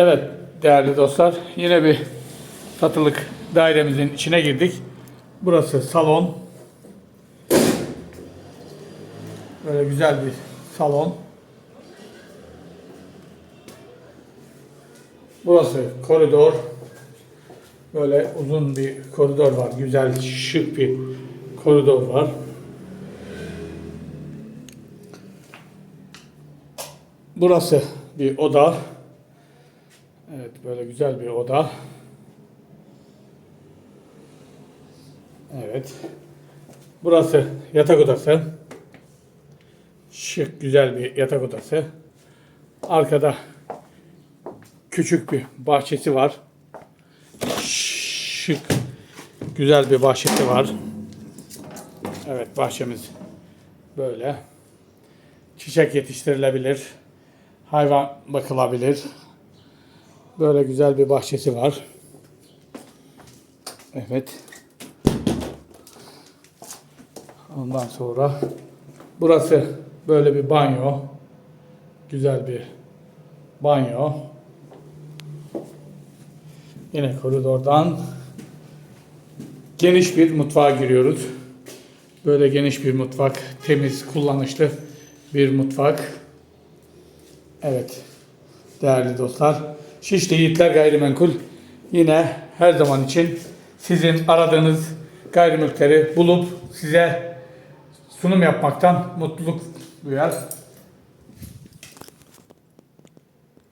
Evet değerli dostlar yine bir satılık dairemizin içine girdik. Burası salon. Böyle güzel bir salon. Burası koridor. Böyle uzun bir koridor var. Güzel şık bir koridor var. Burası bir oda. Evet böyle güzel bir oda. Evet. Burası yatak odası. Şık güzel bir yatak odası. Arkada küçük bir bahçesi var. Şık güzel bir bahçesi var. Evet bahçemiz böyle. Çiçek yetiştirilebilir. Hayvan bakılabilir. Böyle güzel bir bahçesi var. Evet. Ondan sonra burası böyle bir banyo. Güzel bir banyo. Yine koridordan geniş bir mutfağa giriyoruz. Böyle geniş bir mutfak, temiz, kullanışlı bir mutfak. Evet. Değerli dostlar, Şişli Yiğitler Gayrimenkul yine her zaman için sizin aradığınız gayrimülkleri bulup size sunum yapmaktan mutluluk duyar.